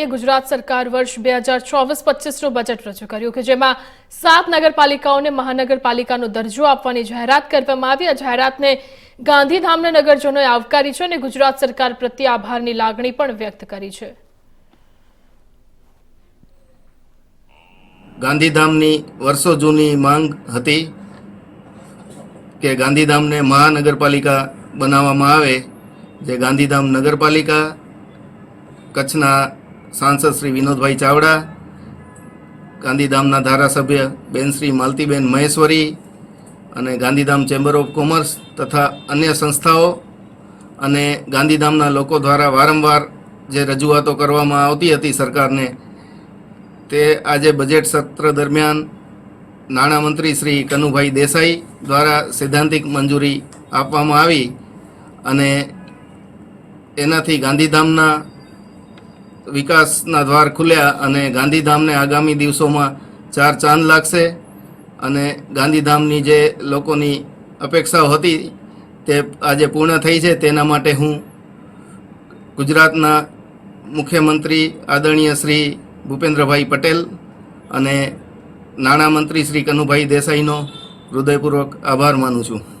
દેસાઈએ ગુજરાત સરકાર વર્ષ બે હજાર ચોવીસ પચીસનું બજેટ રજૂ કર્યું કે જેમાં સાત નગરપાલિકાઓને મહાનગરપાલિકાનો દરજ્જો આપવાની જાહેરાત કરવામાં આવી. આ જાહેરાતને ગાંધીધામના નગરજનોએ આવકારી છે અને ગુજરાત સરકાર પ્રત્યે આભારની લાગણી પણ વ્યક્ત કરી છે. ગાંધીધામની વર્ષો જૂની માંગ હતી કે ગાંધીધામને મહાનગરપાલિકા બનાવવામાં આવે. જે ગાંધીધામ નગરપાલિકા કચ્છના સાંસદ શ્રી વિનોદભાઈ ચાવડા, ગાંધીધામના ધારાસભ્ય બેન શ્રી માલતીબેન મહેશ્વરી અને ગાંધીધામ ચેમ્બર ઓફ કોમર્સ તથા અન્ય સંસ્થાઓ અને ગાંધીધામના લોકો દ્વારા વારંવાર જે રજૂઆતો કરવામાં આવતી હતી સરકારને, તે આજે બજેટ સત્ર દરમિયાન નાણામંત્રી શ્રી કનુભાઈ દેસાઈ દ્વારા સૈદ્ધાંતિક મંજૂરી આપવામાં આવી અને એનાથી ગાંધીધામના વિકાસના દ્વાર ખુલ્યા અને ગાંધીધામને આગામી દિવસોમાં ચાર ચાંદ લાગશે. અને ગાંધીધામની જે લોકોની અપેક્ષાઓ હતી તે આજે પૂર્ણ થઈ છે. તેના માટે હું ગુજરાતના મુખ્યમંત્રી આદરણીય શ્રી ભૂપેન્દ્રભાઈ પટેલ અને નાણામંત્રી શ્રી કનુભાઈ દેસાઈનો હૃદયપૂર્વક આભાર માનું છું.